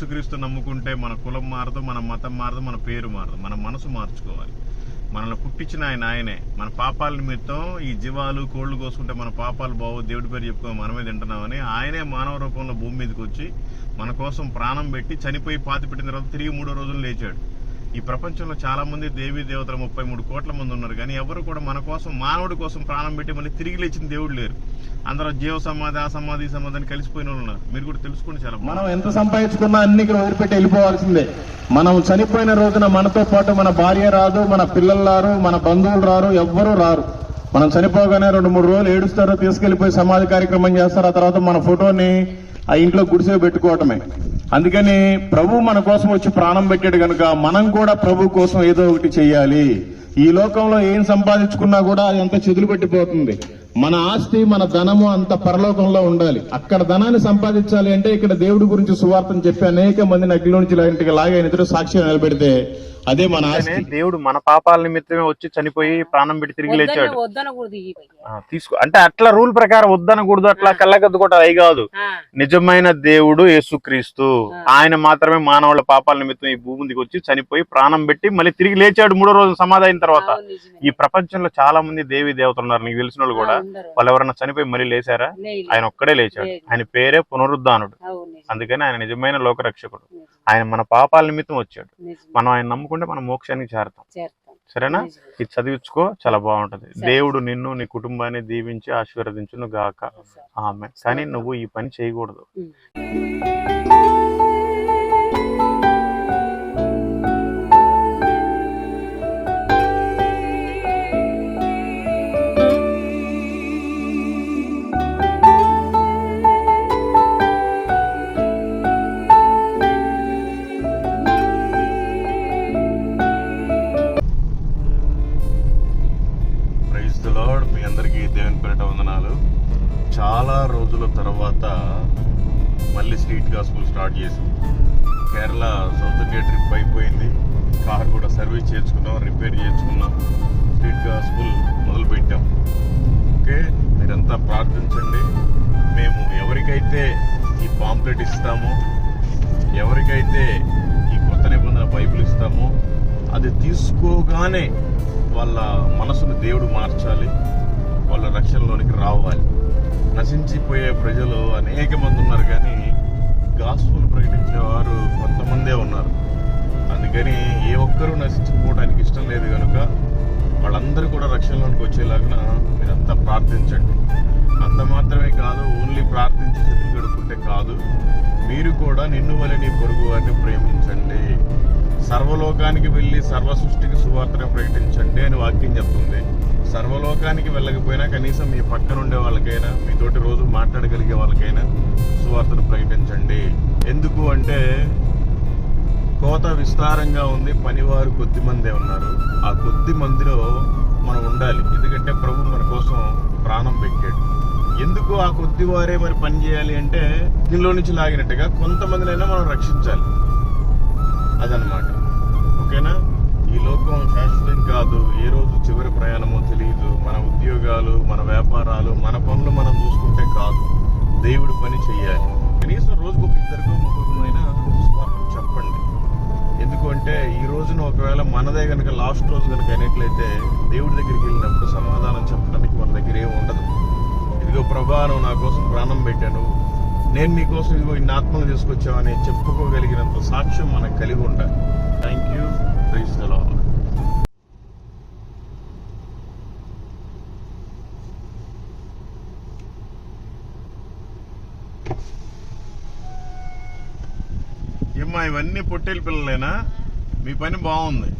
యేసుక్రీస్తు నమ్ముకుంటే మన కులం మారదు మన మతం మారదు మన పేరు మారదు. మన మనసు మార్చుకోవాలి. మనల్ని పుట్టించిన ఆయన ఆయనే. మన పాపాల నిమిత్తం ఈ జీవాలు కోళ్ళు కోసుకుంటే మన పాపాలు బావు దేవుడి పేరు చెప్పుకో మనమే తింటున్నామని ఆయనే మానవ రూపంలో భూమి మీదకి వచ్చి మన కోసం ప్రాణం పెట్టి చనిపోయి పాతి పెట్టిన తర్వాత తిరిగి మూడో రోజులు లేచాడు. ఈ ప్రపంచంలో చాలా మంది దేవీ దేవతలు ముప్పై మూడు కోట్ల మంది ఉన్నారు. కానీ ఎవరు కూడా మన కోసం మానవుడి కోసం ప్రాణం పెట్టి మళ్ళీ తిరిగి లేచిన దేవుడు లేరు. అందరూ జీవ సమాధి ఆ సమాధి ఈ సమాధి అని కలిసిపోయిన వాళ్ళు ఉన్నారు. మీరు కూడా తెలుసుకోండి చాలా మనం ఎంత సంపాదించుకున్నా అన్ని ఇక్కడ వదిలిపెట్టి వెళ్ళిపోవాల్సిందే. మనం చనిపోయిన రోజున మనతో పాటు మన భార్య రాదు మన పిల్లలు రారు మన బంధువులు రారు ఎవ్వరూ రారు. మనం చనిపోగానే రెండు మూడు రోజులు ఏడుస్తారో తీసుకెళ్ళిపోయి సమాధి కార్యక్రమం చేస్తారు. ఆ తర్వాత మన ఫోటోని ఆ ఇంట్లో గుడిసే పెట్టుకోవటమే. అందుకని ప్రభు మన కోసం వచ్చి ప్రాణం పెట్టాడు కనుక మనం కూడా ప్రభు కోసం ఏదో ఒకటి చెయ్యాలి ఈ లోకంలో ఏం సంపాదించుకున్నా కూడా అది అంత చెదులు పెట్టిపోతుంది మన ఆస్తి మన ధనము అంత పరలోకంలో ఉండాలి. అక్కడ ధనాన్ని సంపాదించాలి అంటే ఇక్కడ దేవుడి గురించి సువార్తను చెప్పి అనేక మందిని అగ్నిలో నుంచి లాంటి లాగే ఆయన ఎదురు సాక్షి నిలబెడితే అదే మన ఆస్తి. దేవుడు మన పాపాల నిమిత్తమే వచ్చి చనిపోయి ప్రాణం పెట్టి తిరిగి లేచాడు. తీసుకో. అంటే అట్లా రూల్ ప్రకారం వద్దనకూడదు అట్లా కళ్ళగద్దుకోవటం అవి కాదు. నిజమైన దేవుడు యేసుక్రీస్తు. ఆయన మాత్రమే మానవుల పాపాల నిమిత్తం ఈ భూమి మీదకి వచ్చి చనిపోయి ప్రాణం పెట్టి మళ్ళీ తిరిగి లేచాడు మూడో రోజు సమాధి అయిన తర్వాత. ఈ ప్రపంచంలో చాలా మంది దేవి దేవతలు ఉన్నారు. నీకు తెలిసిన వాళ్ళు కూడా. వాళ్ళు ఎవరన్నా చనిపోయి మళ్ళీ లేచారా. ఆయన ఒక్కడే లేచాడు. ఆయన పేరే పునరుద్ధానుడు. అందుకని ఆయన నిజమైన లోకరక్షకుడు. ఆయన మన పాపాల నిమిత్తం వచ్చాడు. మనం ఆయన నమ్ముకుంటే మనం మోక్షానికి చేరతాం. సరేనా. ఇది చదివించుకో చాలా బాగుంటది. దేవుడు నిన్ను నీ కుటుంబాన్ని దీవించి ఆశీర్వదించును గాక. ఆమె కానీ నువ్వు ఈ పని చేయకూడదు రోజుల తర్వాత మళ్ళీ స్ట్రీట్గా స్కూల్ స్టార్ట్ చేసాం కేరళ సౌత్ ఇండియా ట్రిప్ అయిపోయింది. కార్ కూడా సర్వీస్ చేర్చుకున్నాం రిపేర్ చేర్చుకున్నాం స్ట్రీట్గా స్కూల్ మొదలుపెట్టాం ఓకే మీరంతా ప్రార్థించండి. మేము ఎవరికైతే ఈ పాంప్లెట్ ఇస్తామో ఎవరికైతే ఈ కొత్త నిబంధన బైబిల్ ఇస్తామో అది తీసుకోగానే వాళ్ళ మనసును దేవుడు మార్చాలి. వాళ్ళ రక్షణలోనికి రావాలి. నశించిపోయే ప్రజలు అనేక మంది ఉన్నారు కానీ గాస్పుల్ ప్రకటించేవారు కొంతమందే ఉన్నారు. అందుకని ఏ ఒక్కరూ నశించుకోవడానికి ఇష్టం లేదు కనుక వాళ్ళందరూ కూడా రక్షణలోకి వచ్చేలాగా మీరంతా ప్రార్థించండి. అంత మాత్రమే కాదు ఓన్లీ ప్రార్థించి చేతులు గడుపుకుంటే కాదు మీరు కూడా నిన్ను వలె నీ పొరుగు వారిని ప్రేమించండి. సర్వలోకానికి వెళ్ళి సర్వ సృష్టికి సువార్తను ప్రకటించండి అని వాక్యం చెప్తుంది. సర్వలోకానికి వెళ్ళకపోయినా కనీసం మీ పక్కన ఉండే వాళ్ళకైనా మీతోటి రోజు మాట్లాడగలిగే వాళ్ళకైనా సువార్తను ప్రకటించండి. ఎందుకు అంటే కోత విస్తారంగా ఉంది పనివారు కొద్ది మందే ఉన్నారు. ఆ కొద్ది మందిలో మనం ఉండాలి. ఎందుకంటే ప్రభు మన కోసం ప్రాణం పెట్టాడు. ఎందుకు ఆ కొద్ది వారే మరి పని చేయాలి అంటే దీనిలో నుంచి లాగినట్టుగా కొంతమందినైనా మనం రక్షించాలి. అదనమాట ఓకేనా? ఈ లోకం శాశ్వతం కాదు. ఏ రోజు చివరి ప్రయాణం దేవుడి పని చేయాలి కనీసం రోజుకు ఒక ఇద్దరికో ముగ్గురునైనా స్వార్థం చెప్పండి. ఎందుకంటే ఈ రోజున ఒకవేళ మనదే కనుక లాస్ట్ రోజు కనుక అయినట్లయితే దేవుడి దగ్గరికి వెళ్ళినప్పుడు సమాధానం చెప్పడానికి మన దగ్గర ఏమి ఉండదు. ఇదిగో ప్రభా నువ్వు నా కోసం ప్రాణం పెట్టాను. నేను మీకోసం ఇదిగో ఇన్ని ఆత్మలు తీసుకొచ్చామని చెప్పుకోగలిగినంత సాక్ష్యం మనకు కలిగి ఉండాలి. Thank you praise the Lord ఏమ్మా ఇవన్నీ పొట్టేలు పిల్లలేనా? మీ పని బాగుంది.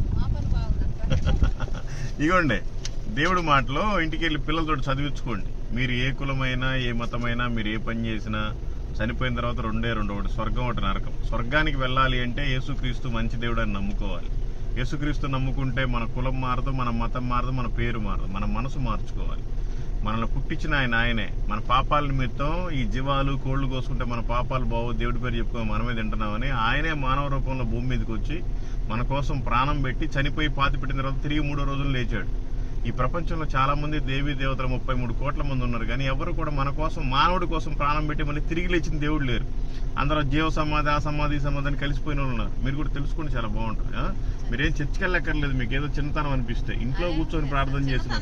ఇగోండి దేవుడి మాటలో ఇంటికి వెళ్ళి పిల్లలతో చదివించుకోండి. మీరు ఏ కులమైనా ఏ మతమైనా మీరు ఏ పని చేసినా చనిపోయిన తర్వాత రెండే రెండు ఒకటి స్వర్గం ఒకటి నరకం. స్వర్గానికి వెళ్ళాలి అంటే యేసుక్రీస్తు మంచి దేవుడు అని నమ్ముకోవాలి. యేసుక్రీస్తు నమ్ముకుంటే మన కులం మారదు మన మతం మారదు మన పేరు మారదు మన మనసు మార్చుకోవాలి. మనల్ని పుట్టించిన ఆయన ఆయనే. మన పాపాల నిమిత్తం ఈ జీవాలు కోళ్ళు కోసుకుంటే మన పాపాలు బావు దేవుడి పేరు చెప్పుకో మనమే తింటున్నామని ఆయనే మానవ రూపంలో భూమి మీదకి వచ్చి మన కోసం ప్రాణం పెట్టి చనిపోయి పాతి పెట్టిన తర్వాత తిరిగి మూడో రోజులు లేచాడు. ఈ ప్రపంచంలో చాలా మంది దేవీ దేవతలు ముప్పై మూడు కోట్ల మంది ఉన్నారు. కానీ ఎవరు కూడా మన కోసం మానవుడి కోసం ప్రాణం పెట్టి మళ్ళీ తిరిగి లేచిన దేవుడు లేరు. అందరూ జీవ సమాధి ఆ సమాధి ఈ సమాధి అని కలిసిపోయిన వాళ్ళు ఉన్నారు. మీరు కూడా తెలుసుకోండి చాలా బాగుంటుంది? మీరేం చర్చకి వెళ్ళక్కర్లేదు మీకు ఏదో చిన్నతనం అనిపిస్తే. ఇంట్లో కూర్చొని ప్రార్థన చేసిన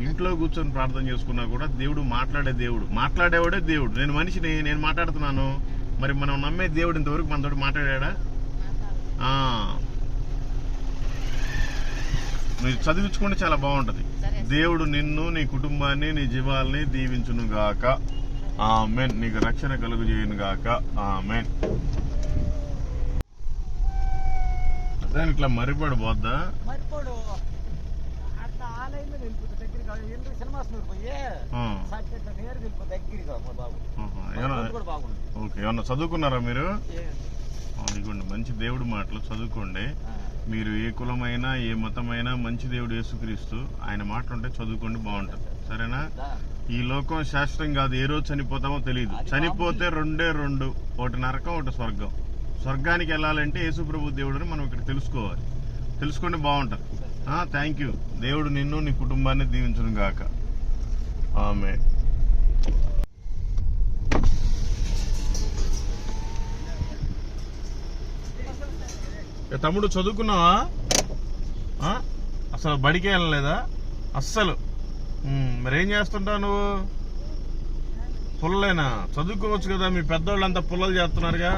ఇంట్లో కూర్చొని ప్రార్థన చేసుకున్నా కూడా దేవుడు మాట్లాడే దేవుడు. మాట్లాడేవాడే దేవుడు. నేను మనిషిని నేను మాట్లాడుతున్నాను. మరి మనం నమ్మే దేవుడు ఇంతవరకు మనతోటి మాట్లాడా ఆ. మీరు చదివించుకుంటే చాలా బాగుంటది. దేవుడు నిన్ను నీ కుటుంబాన్ని నీ జీవాల్ని దీవించును గాక. ఆమెన్. నీకు రక్షణ కలుగు చేయను గాక. ఆమెన్. అదే ఇట్లా మరిపడి పోద్దా పోయి నేరుగా దగ్గరగా బాగుంది. ఓకే ఏమన్నా చదువుకున్నారా మీరు? ఇదిగోండి మంచి దేవుడు మాటలు చదువుకోండి. మీరు ఏ కులమైనా ఏ మతమైనా మంచి దేవుడు యేసుక్రీస్తు ఆయన మాట ఉంటే చదువుకోండి బాగుంటుంది. సరేనా. ఈ లోకం శాశ్వతం కాదు ఏ రోజు చనిపోతామో తెలియదు చనిపోతే రెండే రెండు ఒకటి నరకం ఒకటి స్వర్గం. స్వర్గానికి వెళ్ళాలంటే యేసుప్రభు దేవుడిని మనం ఇక్కడ తెలుసుకోవాలి. తెలుసుకుంటే బాగుంటుంది. థ్యాంక్ యూ దేవుడు నిన్ను నీ కుటుంబాన్ని దీవించును గాక. ఆమె తమ్ముడు చదువుకున్నావా? అసలు బడికి వెళ్ళలేదా? అస్సలు. మరేం చేస్తుంటావు నువ్వు? పుల్లలేనా? చదువుకోవచ్చు కదా మీ పెద్దోళ్ళంతా పుల్లలు చేస్తున్నారుగా.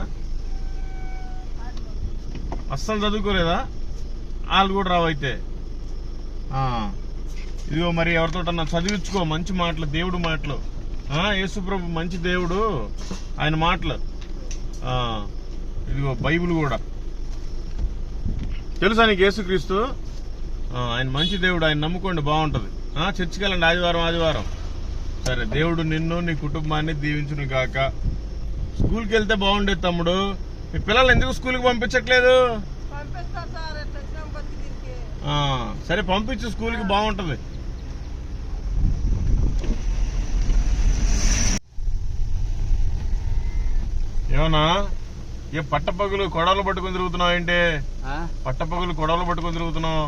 అస్సలు చదువుకోలేదా? వాళ్ళు కూడా రావైతే. అయితే ఇదిగో మరి ఎవరితో చదివించుకో మంచి మాటలు దేవుడు మాటలు. యేసుప్రభు మంచి దేవుడు ఆయన మాటలు. ఇదిగో బైబిల్ కూడా. తెలుసా నీకు యేసుక్రీస్తు? ఆయన మంచి దేవుడు ఆయన నమ్ముకోండి బాగుంటుంది. ఆ, చర్చికి వెళ్ళండి ఆదివారం ఆదివారం. సరే దేవుడు నిన్ను నీ కుటుంబాన్ని దీవించును కాక స్కూల్కి వెళ్తే బాగుండేది తమ్ముడు. మీ పిల్లలు ఎందుకు స్కూల్కి పంపించట్లేదు పంపిస్తా సార్ ఎట్లా ఎగ్జామ్ పత్తి దీనికి ఆ, సరే పంపించు స్కూల్కి బాగుంటది. ఏమన్నా? ఏ పట్టపగులు కొడవలు పట్టుకుని తిరుగుతున్నావు ఏంటి? పట్టపగులు కొడవలు పట్టుకుని తిరుగుతున్నావు?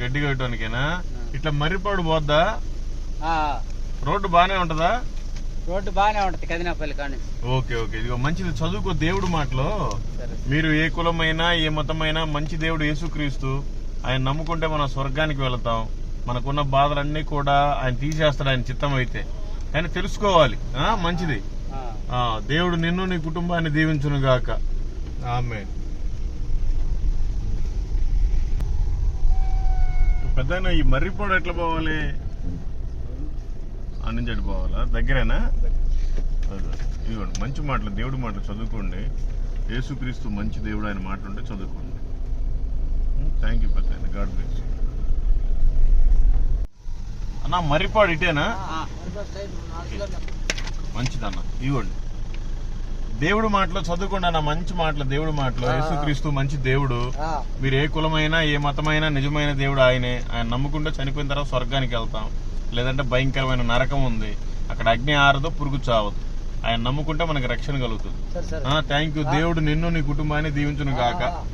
గడ్డి కట్టడానికేనా ఇట్లా మర్రిపాడు పోద్దా? రోడ్డు బానే ఉంటదా? రోడ్డు బాగానే ఉంటుంది కదినాపల్లి కానీ ఓకే ఓకే. ఇదిగో మంచిది. చదువుకో దేవుడు మాటలు. మీరు ఏ కులమైనా ఏ మతమైనా మంచి దేవుడు యేసుక్రీస్తు. ఆయన నమ్ముకుంటే మనం స్వర్గానికి వెళతాం. మనకున్న బాధలన్నీ కూడా ఆయన తీసేస్తాడు ఆయన చిత్తం అయితే. కానీ తెలుసుకోవాలి. ఆ మంచిది. ఆ. దేవుడు నిన్ను నీ కుటుంబాన్ని దీవించును గాక. ఆమె పెద్ద ఈ మర్రిపోడు ఎట్లా పోవాలి? నుంచి అటు పోవాలా దగ్గరేనా. ఇదిగోండి మంచి మాటలు దేవుడి మాటలు చదువుకోండి. యేసుక్రీస్తు మంచి దేవుడు ఆయన మాట ఉంటే చదువుకోండి థ్యాంక్ యూ పెద్ద గాడ్ బ్లెస్ అన్న మర్రిపాడు ఇటేనా. మంచిదన్న. ఇవ్వండి దేవుడు మాటలో చదువుకోండి అన్న మంచి మాటలు దేవుడు మాటలు. యేసుక్రీస్తు మంచి దేవుడు. మీరు ఏ కులమైనా ఏ మతమైనా నిజమైన దేవుడు ఆయనే. ఆయన నమ్ముకుంటే చనిపోయిన తర్వాత స్వర్గానికి వెళ్తాం. లేదంటే భయంకరమైన నరకం ఉంది. అక్కడ అగ్ని ఆరదు పురుగు చావదు. ఆయన నమ్ముకుంటే మనకి రక్షణ కలుగుతుంది. Thank you. దేవుడు నిన్ను నీ కుటుంబాన్ని దీవించును గాక. ఆ,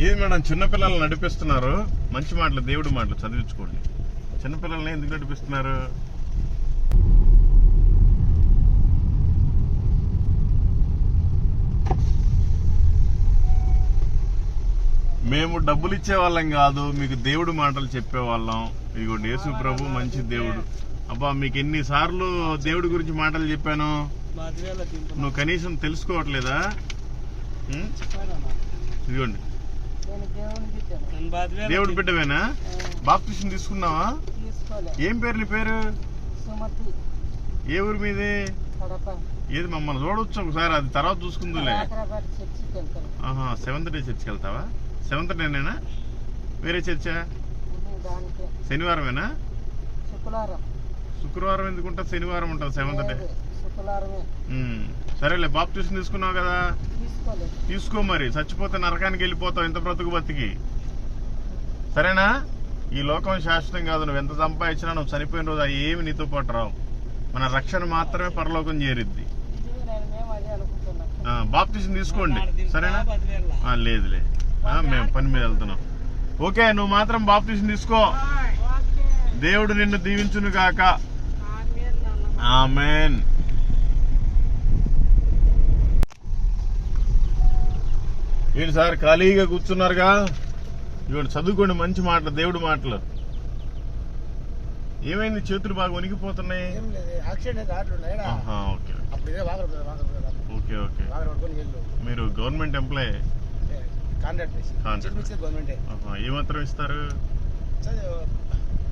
ఏది మేడం చిన్నపిల్లల్ని నడిపిస్తున్నారు? మంచి మాటలు దేవుడి మాటలు చదివించుకోండి. చిన్నపిల్లల్ని ఎందుకు నడిపిస్తున్నారు? మేము డబ్బులు ఇచ్చే వాళ్ళం కాదు మీకు దేవుడి మాటలు చెప్పేవాళ్ళం. ఇదిగోండి యేసు ప్రభు మంచి దేవుడు. అబ్బా మీకు ఎన్ని సార్లు దేవుడి గురించి మాటలు చెప్పాను. నువ్వు కనీసం తెలుసుకోవట్లేదా? ఇదిగోండి. దేవుడి బిడ్డవేనా? బాప్టిషన్ తీసుకున్నావా? ఏం పేరు నీ పేరు? ఏ ఊరు మీది? ఏది మమ్మల్ని చూడొచ్చు ఒకసారి అది తర్వాత చూసుకుందులే. సెవెంత్ డే చర్చికి వెళ్తావా? సెవెంత్ డేనేనా వేరే చర్చా? శనివారమేనా? శుక్రవారం. శుక్రవారం ఎందుకుంటా? శనివారం ఉంటుంది సెవెంత్ డే. సరేలే బాప్టిషన్ తీసుకున్నావు కదా? తీసుకో మరి. చచ్చిపోతే నరకానికి వెళ్ళిపోతావు ఎంత బ్రతుకు బతికి. సరేనా? ఈ లోకం శాశ్వతం కాదు. నువ్వు ఎంత సంపాదించినా నువ్వు చనిపోయిన రోజు అవి ఏమి నీతో పాటు రావు. మన రక్షణ మాత్రమే పరలోకం చేరిద్ది. ఇది నేను మేము అదే అనుకుంటున్నాం. బాప్తిజం తీసుకోండి. సరేనా? ఆ, లేదులే. మేము పని మీద వెళ్తున్నాం. ఓకే నువ్వు మాత్రం బాప్తిజం తీసుకో. దేవుడు నిన్ను దీవించును గాక. ఆమెన్. ఏంటి సార్ ఖాళీగా కూర్చున్నారుగా? ఇవ్వండి చదువుకోండి మంచి మాటలు దేవుడి మాటలు. ఏమైంది? చేతులు బాగా వణికిపోతున్నాయి ఓకే. ఓకే మీరు గవర్నమెంట్ ఎంప్లాయ్. కాంట్రాక్ట్ గవర్నమెంటే ఏమాత్రం ఇస్తారు? సార్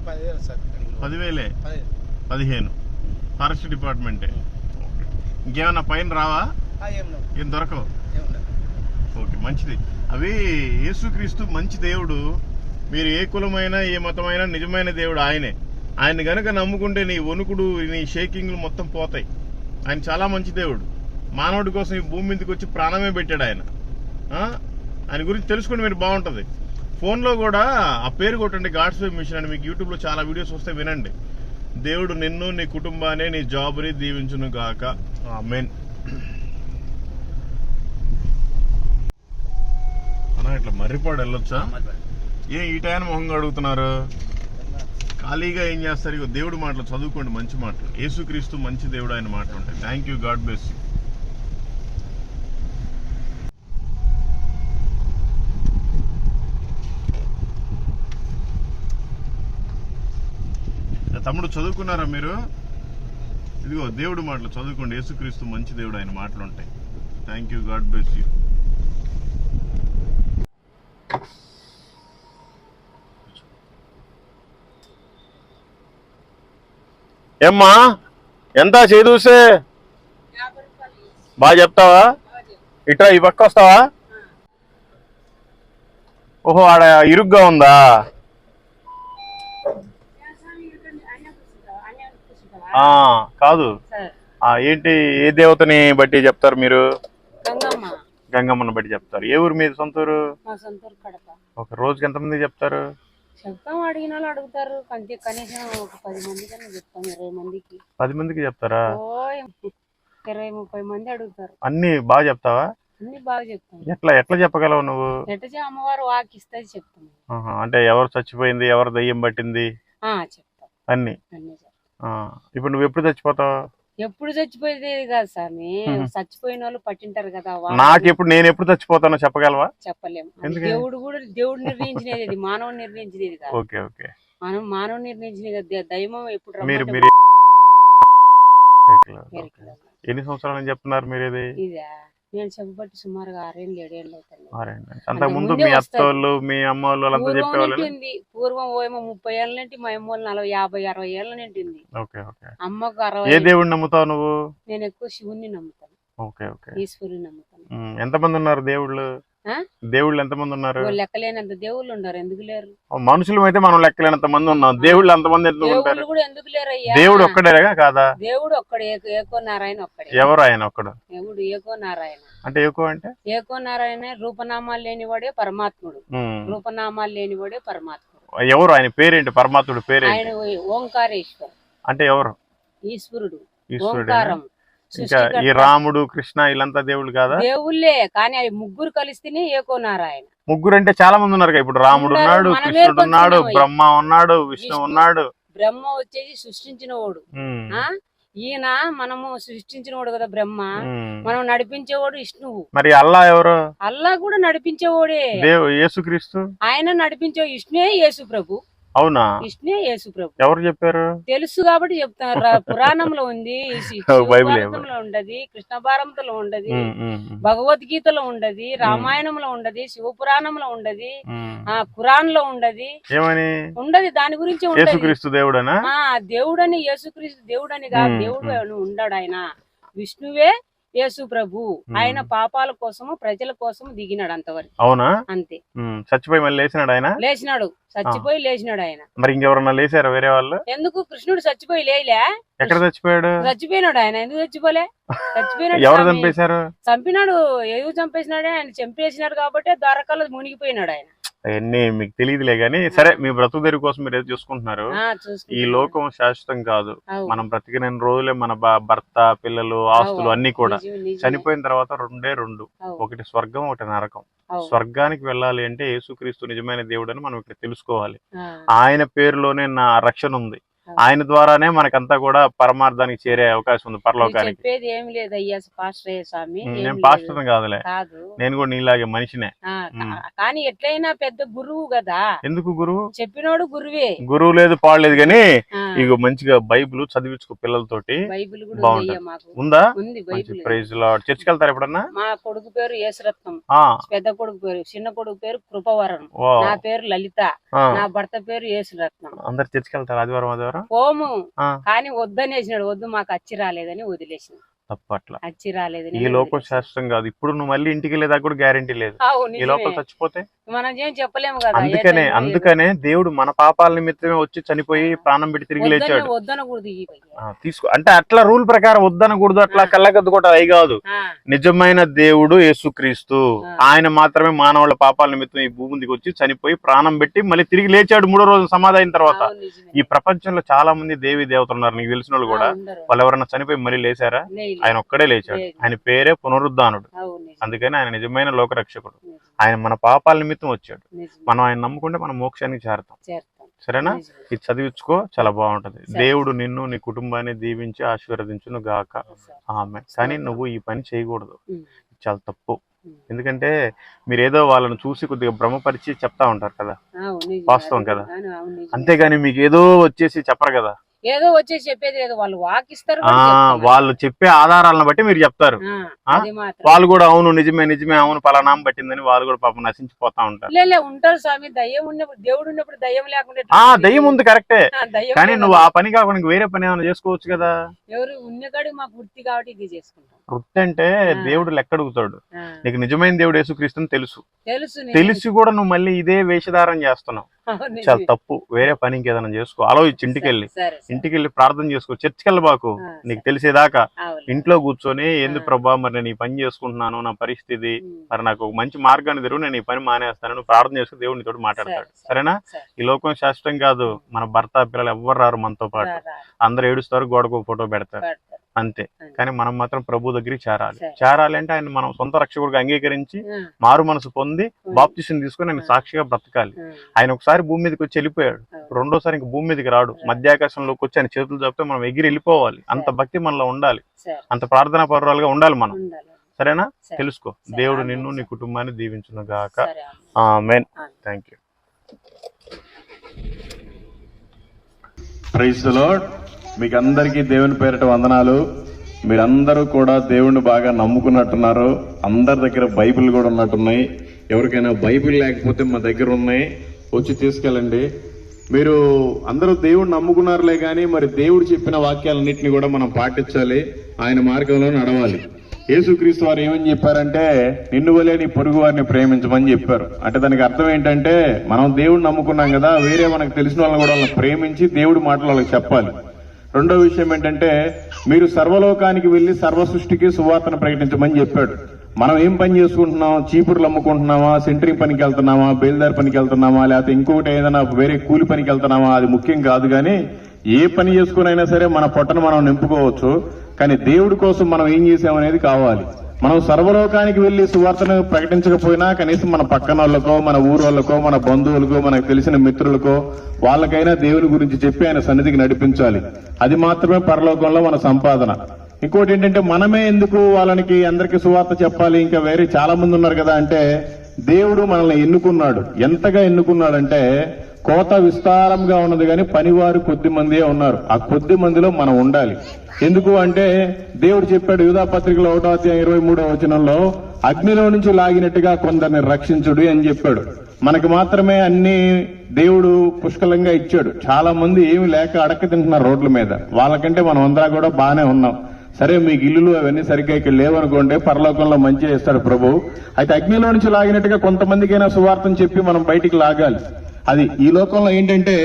పదివేలు సార్ పదిహేను. ఫారెస్ట్ డిపార్ట్మెంటే. ఇంకేమన్నా పైన రావా? ఏం దొరకవు? ఓకే మంచిది. అవి యేసుక్రీస్తు మంచి దేవుడు. మీరు ఏ కులమైనా ఏ మతమైనా నిజమైన దేవుడు ఆయనే. ఆయన గనుక నమ్ముకుంటే నీ వణుకుడు నీ షేకింగ్లు మొత్తం పోతాయి. ఆయన చాలా మంచి దేవుడు. మానవుడి కోసం ఈ భూమి మీదకి వచ్చి ప్రాణమే పెట్టాడు ఆయన? ఆయన గురించి తెలుసుకుంటే మీరు బాగుంటుంది. ఫోన్లో కూడా ఆ పేరు కొట్టండి గాడ్స్ వే మిషన్ అని మీకు యూట్యూబ్లో చాలా వీడియోస్ వస్తే వినండి. దేవుడు నిన్ను నీ కుటుంబాన్ని నీ జాబ్ని దీవించును గాక. మెయిన్ అన్నా ఇట్లా మర్రిపాడు వెళ్ళొచ్చా? ఏ ఈ టైం మొహంగా అడుగుతున్నారు ఖాళీగా ఏం చేస్తారు? ఇగో దేవుడి మాటలు చదువుకోండి మంచి మాటలు. యేసుక్రీస్తు మంచి దేవుడు ఆయన మాటలు ఉంటాయి. Thank you God bless you తమ్ముడు చదువుకున్నారా మీరు? ఇదిగో దేవుడి మాటలు చదువుకోండి. యేసుక్రీస్తు మంచి దేవుడు ఆయన మాటలు ఉంటాయి. Thank you God bless you ఏమ్మా ఎంత చేదూసే బాగా చెప్తావా? ఇట్రా ఈ పక్క వస్తావా? ఓహో ఆడ ఇరుగ్గా ఉందా? కాదు. ఏంటి ఏ దేవతని బట్టి చెప్తారు మీరు? గంగమ్మ. గంగమ్మని బట్టి చెప్తారు. ఏ ఊరు మీది సొంత ఊరు ఒక రోజుకి ఎంతమంది చెప్తారు? చెప్తాం అడిగిన వాళ్ళు అడుగుతారు. కంటే కనీసం ఒక పది మంది కన్నా చెప్తాం ఇరవై మందికి. పది మందికి చెప్తారా? ఇరవై ముప్పై మంది అడుగుతారు. అన్ని బాగా చెప్తావా? అన్ని బాగా చెప్తాం. ఎట్లా ఎట్లా చెప్పగలవు నువ్వు? అమ్మవారు వాకిస్తుంది అంటే ఎవరు చచ్చిపోయింది ఎవరు దయ్యం పట్టింది? చెప్తాం. అన్ని. అన్ని ఇప్పుడు నువ్వు ఎప్పుడు చచ్చిపోతావు? ఎప్పుడు చచ్చిపోయేది కాదు స్వామి మ్మ్. చచ్చిపోయిన వాళ్ళు పట్టింటారు కదా నాకు ఎప్పుడు నేను ఎప్పుడు చచ్చిపోతానో చెప్పగలవా? చెప్పలేము? దేవుడు కూడా దేవుడు నిర్ణయించినది మానవుడు నిర్ణయించినది కాదు. Okay okay. మనం మానవుడు నిర్ణయించినది దైవం ఎప్పుడు మీరు మీరు. ఎన్ని సంవత్సరాలు చెప్తున్నారు మీరు ఇది ఇదా? నేను చెప్పబట్టి సుమారుగా ఆరేళ్ళు ఏడేళ్ళు ముందే మీ. అత్తోళ్ళు మీ అమ్మ వాళ్ళు వాళ్ళంతా పూర్వం చెప్పేవాళ్ళు నింటింది పూర్వం ఏమో ముప్పై ఏళ్ళ నుండి మా అమ్మ వాళ్ళు నలభై యాభై అరవై ఏళ్ళ ఓకే అమ్మకు అరవై ఏ దేవుడిని నమ్ముతావు నువ్వు? నేను ఎక్కువ శివుణ్ణి నమ్ముతాను. Okay okay. ఈశ్వరుని నమ్ముతాను. ఎంతమంది ఉన్నారు దేవుళ్ళు? దేవుళ్ళు ఎంతమంది ఉన్నారు లెక్కలేనంత దేవుళ్ళు ఉన్నారు. ఎందుకు లేరు? మనుషులు అయితే మనం లెక్కలేనంత మంది ఉన్నాం. దేవుళ్ళు ఎంతమంది ఎందుకు ఉంటారు? ఎందుకు లేరయ్యా? దేవుడు ఒక్కడేగా కాదా? దేవుడు ఒక్కడే ఏకో- ఏకో నారాయణ ఒక్కడే. ఎవరు ఆయన ఒక్కడు? దేవుడు ఏకో నారాయణ. అంటే ఎక్కువ అంటే? ఏకో నారాయణ రూపనామాలు లేనివాడే పరమాత్ముడు. రూపనామాలు లేనివాడే పరమాత్ముడు. ఎవరు? ఆయన పేరేంటి? పరమాత్ముడు పేరేంటి? ఆయన ఓంకారేశ్వరు. అంటే ఎవరు? ఈశ్వరుడు. ఈశ్వరుడు ఓంకారం. ఇంకా ఈ. రాముడు కృష్ణ వీళ్ళంతా దేవుళ్ళు కాదా? దేవుళ్ళే కానీ అవి ముగ్గురు కలిస్తేనే ఏకో నారాయణ ముగ్గురు అంటే చాలా మంది ఉన్నారు. ఇప్పుడు రాముడు ఉన్నాడు కృష్ణుడు ఉన్నాడు బ్రహ్మ ఉన్నాడు విష్ణు విష్ణు. ఉన్నాడు. బ్రహ్మ వచ్చేసి సృష్టించిన వాడు ఈయన మనము సృష్టించినవాడు కదా బ్రహ్మ. మనం నడిపించేవాడు విష్ణువు. మరి అల్లా ఎవరు? అల్లా కూడా నడిపించేవాడే. యేసుక్రీస్తు? ఆయన నడిపించే విష్ణువే యేసు ప్రభు అవునా? విష్ణువే యేసు ప్రభు. ఎవరు చెప్పారు? తెలుసు కాబట్టి చెప్తాను రా- పురాణంలో ఉంది ఉండదు కృష్ణ భారతంలో ఉండదు భగవద్గీతలో ఉండదు రామాయణంలో ఉండదు శివపురాణంలో ఉండదు. ఆ ఖురాన్లో ఉండదు. ఏమని? ఉండదు దాని గురించి ఉండదు. యేసుక్రీస్తు దేవుడనా? దేవుడని యేసుక్రీస్తు దేవుడని కాదు దేవుడు ఉండడు ఆయన. విష్ణువే యేసు ప్రభు ఆయన పాపాల కోసము ప్రజల కోసము దిగినాడు అంతవరకు. అవునా? అంతే. చచ్చిపోయి మళ్ళీ లేచినాడు ఆయన? లేచినాడు. చచ్చిపోయి లేచినాడు ఆయన. మరి ఇంకెవరన్నా లేచారా వేరే వాళ్ళు? ఎందుకు? కృష్ణుడు చచ్చిపోయి లేలే ఎక్కడ చచ్చిపోయాడు? చచ్చిపోయినాడు ఆయన. ఎందుకు చచ్చిపోలే? చచ్చిపోయినాడు ఎవరు. చంపేశారు? చంపినాడు. ఏదో చంపేసినాడే? ఆయన చంపేసినాడు కాబట్టి ద్వారకాలో మునిగిపోయినాడు ఆయన. అవన్నీ మీకు తెలియదులే కానీ సరే మీ బ్రతుకు తెరువు కోసం మీరు ఏదో చూసుకుంటున్నారు ఈ. లోకం శాశ్వతం కాదు. మనం బ్రతికిన రోజులే మన భర్త పిల్లలు ఆస్తులు. అన్ని కూడా. చనిపోయిన తర్వాత రెండే రెండు. ఒకటి స్వర్గం ఒకటి నరకం. స్వర్గానికి వెళ్ళాలి అంటే యేసుక్రీస్తు నిజమైన దేవుడు అని మనం ఇక్కడ తెలుసుకోవాలి ఆయన పేరులోనే నా రక్షణ ఉంది. ఆయన ద్వారానే మనకంతా కూడా పరమార్థానికి చేరే అవకాశం ఉంది పరలోకానికి. చెప్పేది ఏమి లేదు అయ్యా పాస్టర్ స్వామి నేను. పాస్టర్ కాదులే. కాదు. నేను కూడా నీలాగే మనిషినే. కానీ ఎట్లయినా పెద్ద గురువు కదా. ఎందుకు గురువు? చెప్పినోడు గురువే. గురువు లేదు పాడలేదు కానీ ఇక మంచిగా బైబిల్ చదివించుకో పిల్లలతోటి. బైబిల్ కూడా బాగుంటది. ఉందా? ప్రైజ్ లాడ్ చర్చికి వెళ్తారు ఎప్పుడన్నా? మా కొడుకు పేరు యేసురత్నం. ఆ, పెద్ద కొడుకు పేరు చిన్న కొడుకు పేరు కృపవరం. నా పేరు లలిత. నా భర్త పేరు యేసురత్నం. అందరు చర్చికి వెళ్తారు ఆదివారం ఆదివారం? పోము. ఆ. కానీ వద్దనేసినాడు వద్దు మాకు అచ్చి రాలేదని వదిలేసిన అచ్చి రాలేదని ఈ లోకం శాస్త్రం కాదు. ఇప్పుడు నువ్వు మళ్ళీ ఇంటికి వెళ్ళేదాకా కూడా గ్యారంటీ లేదు. ఈ లోపల. చచ్చిపోతే? మనం ఏం చెప్పలేము కదా అందుకనే అందుకనే దేవుడు మన పాపాల నిమిత్తమే వచ్చి చనిపోయి ప్రాణం పెట్టి తిరిగి లేచాడు. తీసుకో. అంటే అట్లా రూల్ ప్రకారం వద్దనకూడదు అట్లా కళ్ళగద్దుకోవటం అవి కాదు. ఆ, నిజమైన దేవుడు యేసుక్రీస్తు. ఆయన మాత్రమే మానవుల పాపాల నిమిత్తం ఈ భూమి మీదకి వచ్చి చనిపోయి ప్రాణం పెట్టి మళ్ళీ తిరిగి లేచాడు మూడో రోజు సమాధి అయిన తర్వాత. ఈ ప్రపంచంలో చాలా మంది దేవి దేవతలు ఉన్నారు. నీకు తెలిసిన వాళ్ళు కూడా. వాళ్ళు ఎవరన్నా చనిపోయి మళ్ళీ లేచారా. ఆయన ఒక్కడే లేచాడు. ఆయన పేరే పునరుద్ధానుడు. అందుకని ఆయన నిజమైన లోకరక్షకుడు. ఆయన మన పాపాల నిమిత్తం వచ్చాడు. మనం ఆయన నమ్ముకుంటే మనం మోక్షానికి చేరతాం. సరేనా. ఇది చదివించుకో చాలా బాగుంటది. దేవుడు నిన్ను నీ కుటుంబాన్ని దీవించి ఆశీర్వదించును గాక. ఆమె కానీ నువ్వు ఈ పని చేయకూడదు. చాలా తప్పు. ఎందుకంటే మీరు ఏదో వాళ్ళని చూసి కొద్దిగా భ్రమపరిచి చెప్తా ఉంటారు కదా. వాస్తవం కదా. అంతేగాని మీకు ఏదో వచ్చేసి చెప్పరు కదా ఏదో వచ్చేసి చెప్పేది లేదు. వాళ్ళు వాకిస్తారు వాళ్ళు చెప్పే ఆధారాలను బట్టి మీరు చెప్తారు. వాళ్ళు కూడా అవును నిజమే నిజమే అవును పలానాం పట్టిందని వాళ్ళు కూడా పాపం నశించిపోతా ఉంటారు. లే, లే, ఉంటారు స్వామి. దయ్యం ఉన్నప్పుడు దేవుడు ఉన్నప్పుడు దయ్యం లేకుండా? దయ్యం ఉంది కరెక్టే. కానీ. నువ్వు ఆ పని కాకుండా వేరే పని ఏమైనా చేసుకోవచ్చు కదా? ఎవరు ఉన్నకాడికి మాకు వృత్తి కాబట్టి ఇది చేసుకుంటాం. వృత్తి అంటే. దేవుడు లెక్కడుగుతాడు నీకు నిజమైన దేవుడు యేసుక్రీస్తుని తెలుసు తెలుసు కూడా నువ్వు మళ్ళీ ఇదే వేషధారం చేస్తున్నావు చాలా. తప్పు వేరే పని ఇంకేదైనా చేసుకో ఆలోచించి ఇంటికి వెళ్ళి. ఇంటికి వెళ్ళి ప్రార్థన చేసుకో చర్చికి వెళ్ళబాకు నీకు తెలిసేదాకా. ఇంట్లో కూర్చొని ఏంది. ప్రభా మరి నేను ఈ పని చేసుకుంటున్నాను నా పరిస్థితి. మరి నాకు ఒక మంచి మార్గాన్ని తెరువు నేను ఈ పని మానేస్తాను ప్రార్థన చేసుకుని దేవుడు నీతో మాట్లాడతాడు సరే, సరే. సరేనా సరే. ఈ లోకం శాస్త్రం కాదు మన భర్త పిల్లలు ఎవ్వరు రారు మనతో పాటు అందరు ఏడుస్తారు గోడకు ఫోటో పెడతారు. అంతే. కానీ మనం మాత్రం ప్రభు దగ్గరికి చేరాలి. చేరాలి అంటే ఆయన మనం సొంత రక్షకుడిగా అంగీకరించి మారు మనసు పొంది. బాప్తిసం తీసుకుని ఆయన సాక్షిగా బ్రతకాలి ఆయన ఒకసారి భూమి మీదకి వచ్చి వెళ్ళిపోయాడు. రెండోసారి ఇంక భూమి మీదకి రాడు మధ్యాకాశంలోకి వచ్చి ఆయన చేతులు చెప్తే మనం ఎగిరి వెళ్ళిపోవాలి అంత. భక్తి మనలో ఉండాలి అంత ప్రార్థనా పరురాలుగా ఉండాలి మనం. సరేనా సరే. తెలుసుకో. దేవుడు నిన్ను నీ కుటుంబాన్ని దీవించును గాక. మెయిన్. థ్యాంక్ యూ ప్రైజ్ లార్డ్ మీకు అందరికీ దేవుని పేరిట వందనాలు. మీరందరూ కూడా దేవుణ్ణి బాగా నమ్ముకున్నట్టున్నారు. అందరి దగ్గర బైబిల్ కూడా ఉన్నట్టున్నాయి. ఎవరికైనా బైబిల్ లేకపోతే మా దగ్గర ఉన్నాయి. వచ్చి తీసుకెళ్ళండి. మీరు అందరూ దేవుణ్ణి నమ్ముకున్నారులే కానీ మరి దేవుడు చెప్పిన వాక్యాలన్నింటినీ కూడా మనం పాటించాలి. ఆయన మార్గంలో నడవాలి. యేసుక్రీస్తు వారు ఏమని చెప్పారంటే నిన్ను వలే నీ పొరుగు వారిని ప్రేమించమని చెప్పారు. అంటే దానికి అర్థం ఏంటంటే మనం దేవుడిని నమ్ముకున్నాం కదా వేరే మనకు తెలిసిన వాళ్ళని కూడా వాళ్ళని ప్రేమించి దేవుడి మాటలు వాళ్ళకి చెప్పాలి. రెండో విషయం ఏంటంటే మీరు సర్వలోకానికి వెళ్ళి సర్వ సృష్టికి సువార్తను ప్రకటించమని చెప్పాడు. మనం ఏం పని చేసుకుంటున్నాం? చీపుర్లు అమ్ముకుంటున్నామా? సెంటరింగ్ పనికి వెళ్తున్నామా? బేల్దారి పనికి వెళ్తున్నామా? లేకపోతే ఇంకొకటి ఏదైనా వేరే కూలి పనికి వెళ్తున్నామా? అది ముఖ్యం కాదు కానీ ఏ పని చేసుకునైనా సరే మన పొట్టను మనం నింపుకోవచ్చు. కానీ దేవుడి కోసం మనం ఏం చేసామనేది కావాలి. మనం సర్వలోకానికి వెళ్ళి సువార్తను ప్రకటించకపోయినా కనీసం మన పక్కన వాళ్ళకో మన ఊరు వాళ్ళకో మన బంధువులకో మనకు తెలిసిన మిత్రులకో వాళ్ళకైనా దేవుని గురించి చెప్పి ఆయన సన్నిధికి నడిపించాలి. అది మాత్రమే పరలోకంలో మన సంపాదన. ఇంకోటి ఏంటంటే మనమే ఎందుకు వాళ్ళకి అందరికి సువార్త చెప్పాలి? ఇంకా వేరే చాలా మంది ఉన్నారు కదా అంటే దేవుడు మనల్ని ఎన్నుకున్నాడు. ఎంతగా ఎన్నుకున్నాడంటే కోత విస్తారంగా ఉన్నది కానీ పనివారు కొద్ది మందే ఉన్నారు. ఆ కొద్ది మందిలో మనం ఉండాలి. ఎందుకు అంటే దేవుడు చెప్పాడు యూదా పత్రికలో ఒకటో అధ్యాయం ఇరవై మూడో వచనంలో అగ్నిలో నుంచి లాగినట్టుగా కొందరిని రక్షించుడు అని చెప్పాడు. మనకి మాత్రమే అన్ని దేవుడు పుష్కలంగా ఇచ్చాడు. చాలా మంది ఏమి లేక అడక్క తింటున్నారు రోడ్ల మీద. వాళ్ళకంటే మనం అందరా కూడా బాగానే ఉన్నాం. సరే మీకు ఇల్లులు అవన్నీ సరిగ్గా ఇక్కడ లేవనుకోండి పరలోకంలో మంచి చేస్తాడు ప్రభు. అయితే అగ్నిలో నుంచి లాగినట్టుగా కొంతమందికైనా సువార్తను చెప్పి మనం బయటికి లాగాలి. అది ఈ లోకంలో ఏంటంటే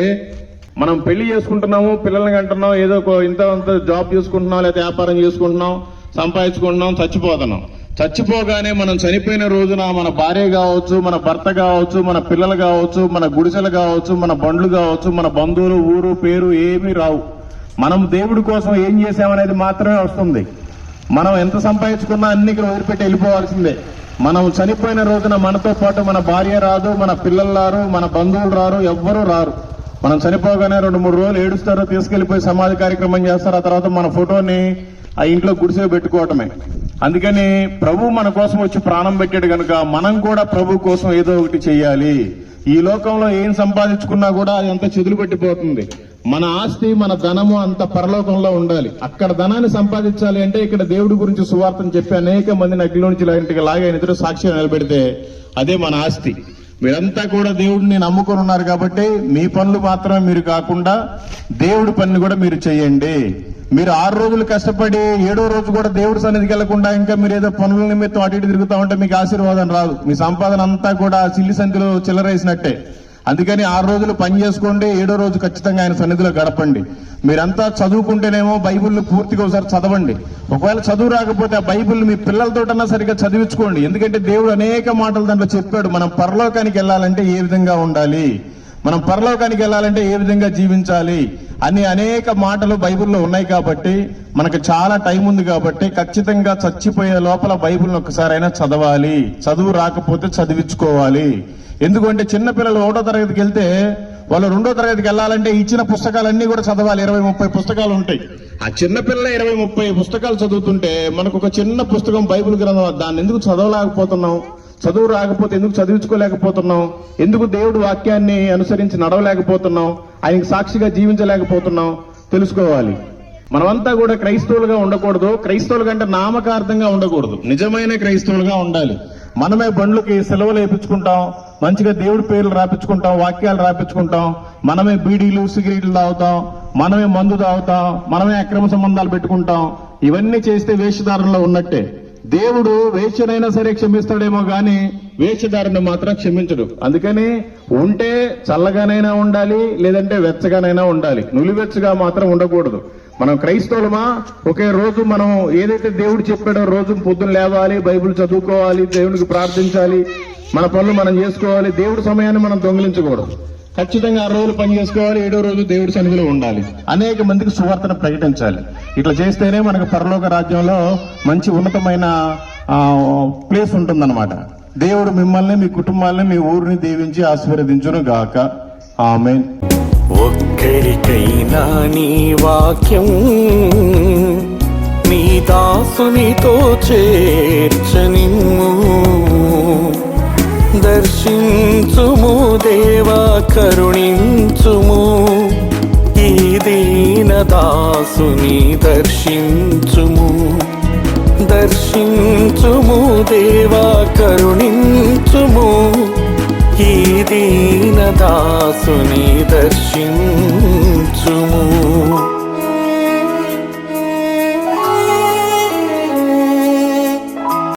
మనం పెళ్ళి చేసుకుంటున్నాము పిల్లల్ని కంటున్నాం ఏదో ఒక ఇంత అంత జాబ్ చేసుకుంటున్నాం లేదా వ్యాపారం చేసుకుంటున్నాం సంపాదించుకుంటున్నాం చచ్చిపోతున్నాం. చచ్చిపోగానే మనం చనిపోయిన రోజున మన భార్య కావచ్చు మన భర్త కావచ్చు మన పిల్లలు కావచ్చు మన గుడిసెలు కావచ్చు మన బండ్లు కావచ్చు మన బంధువులు ఊరు పేరు ఏమీ రావు. మనం దేవుడి కోసం ఏం చేసామనేది మాత్రమే వస్తుంది. మనం ఎంత సంపాదించుకున్నా అన్ని ఇక్కడ వదిలిపెట్టి వెళ్ళిపోవాల్సిందే. మనం చనిపోయిన రోజున మనతో పాటు మన భార్య రాదు మన పిల్లలు రారు మన బంధువులు రారు ఎవ్వరూ రారు. మనం చనిపోగానే రెండు మూడు రోజులు ఏడుస్తారు తీసుకెళ్ళిపోయి సమాధి కార్యక్రమం చేస్తారు ఆ తర్వాత మన ఫోటోని ఆ ఇంట్లో గుడిసె పెట్టుకోవటమే. అందుకని ప్రభు మన కోసం వచ్చి ప్రాణం పెట్టాడు కనుక మనం కూడా ప్రభు కోసం ఏదో ఒకటి చేయాలి. ఈ లోకంలో ఏం సంపాదించుకున్నా కూడా అది అంత చెదులు పెట్టిపోతుంది. మన ఆస్తి మన ధనము అంత పరలోకంలో ఉండాలి. అక్కడ ధనాన్ని సంపాదించాలి అంటే ఇక్కడ దేవుడి గురించి సువార్తను చెప్పి అనేక మందిని అగ్నిలోంచి లాంటికి లాగే ఎదురు సాక్ష్యం నిలబెడితే అదే మన ఆస్తి. మీరంతా కూడా దేవుడిని నమ్ముకొని ఉన్నారు కాబట్టి మీ పనులు మాత్రమే మీరు కాకుండా దేవుడి పనులు కూడా మీరు చేయండి. మీరు ఆరు రోజులు కష్టపడి ఏడో రోజు కూడా దేవుడి సన్నిధికి వెళ్ళకుండా ఇంకా మీరు ఏదో పనుల నిమిత్తం అటు ఇటు తిరుగుతా ఉంటే మీకు ఆశీర్వాదం రాదు. మీ సంపాదన అంతా కూడా సిల్లి సంఖ్యలో చిల్లరేసినట్టే అందుకని ఆరు రోజులు పని చేసుకోండి ఏడో రోజు ఖచ్చితంగా ఆయన సన్నిధిలో గడపండి. మీరంతా చదువుకుంటేనేమో బైబిల్ పూర్తిగా ఒకసారి చదవండి. ఒకవేళ చదువు రాకపోతే ఆ బైబిల్ మీ పిల్లలతోటన్నా సరిగ్గా చదివించుకోండి. ఎందుకంటే దేవుడు అనేక మాటలు దాంట్లో చెప్పాడు మనం పరలోకానికి వెళ్ళాలంటే ఏ విధంగా ఉండాలి? మనం పరలోకానికి వెళ్ళాలంటే ఏ విధంగా జీవించాలి? అని అనేక మాటలు బైబిల్లో ఉన్నాయి కాబట్టి మనకు చాలా టైం ఉంది కాబట్టి ఖచ్చితంగా చచ్చిపోయే లోపల బైబిల్ని ఒకసారైనా చదవాలి. చదువు రాకపోతే చదివించుకోవాలి. ఎందుకంటే చిన్నపిల్లలు ఒకటో తరగతికి వెళ్తే వాళ్ళు రెండో తరగతికి వెళ్ళాలంటే ఇచ్చిన పుస్తకాలన్నీ కూడా చదవాలి. ఇరవై ముప్పై పుస్తకాలు ఉంటాయి. ఆ చిన్నపిల్ల ఇరవై ముప్పై పుస్తకాలు చదువుతుంటే మనకు ఒక చిన్న పుస్తకం బైబిల్ గ్రంథం దాన్ని ఎందుకు చదవలేకపోతున్నాం? చదువు రాకపోతే ఎందుకు చదివించుకోలేకపోతున్నాం ఎందుకు దేవుడు వాక్యాన్ని అనుసరించి నడవలేకపోతున్నాం ఆయనకు సాక్షిగా జీవించలేకపోతున్నాం తెలుసుకోవాలి. మనమంతా కూడా క్రైస్తవులుగా ఉండకూడదు. క్రైస్తవులు కంటే నామకార్థంగా ఉండకూడదు. నిజమైన క్రైస్తవులుగా ఉండాలి. మనమే బండ్లకి సెలవులు వేయించుకుంటాం మంచిగా దేవుడి పేర్లు రాపించుకుంటాం. వాక్యాలు రాపించుకుంటాం. మనమే బీడీలు సిగరెట్లు తాగుతాం. మనమే మందు తాగుతాం. మనమే అక్రమ సంబంధాలు పెట్టుకుంటాం. ఇవన్నీ చేస్తే వేషధారంలో ఉన్నట్టే. దేవుడు వేశ్యనైనా సరే క్షమిస్తాడేమో గాని వేషధారిని మాత్రం క్షమించడు. అందుకని ఉంటే చల్లగానైనా ఉండాలి లేదంటే వెచ్చగానైనా ఉండాలి. నులివెచ్చగా మాత్రం ఉండకూడదు. మనం క్రైస్తవులమా? ఒకే రోజు మనం ఏదైతే దేవుడు చెప్పాడో రోజు పొద్దున్న లేవాలి బైబిల్ చదువుకోవాలి దేవునికి ప్రార్థించాలి మన పనులు మనం చేసుకోవాలి దేవుడి సమయాన్ని మనం దొంగిలించకూడదు. ఖచ్చితంగా ఆ రోజులు పని చేసుకోవాలి ఏడో రోజు దేవుడి సన్నిధిలో ఉండాలి. అనేక మందికి సువార్తను ప్రకటించాలి. ఇట్లా చేస్తేనే మనకు పరలోక రాజ్యంలో మంచి ఉన్నతమైన ప్లేస్ ఉంటుందన్నమాట. దేవుడు మిమ్మల్ని మీ కుటుంబాలని మీ ఊరిని దీవించి ఆశీర్వదించును గాక. ఆమె ఒక్కరికైనా నీ వాక్యం నీ దాసునితో చేర్చనిమ్ము. దర్శించుము దేవా కరుణించుము. ఈ దీన దాసుని దర్శించుము. దర్శించుము దేవా కరుణించుము. ఈ దీన దాసుని దర్శించుము.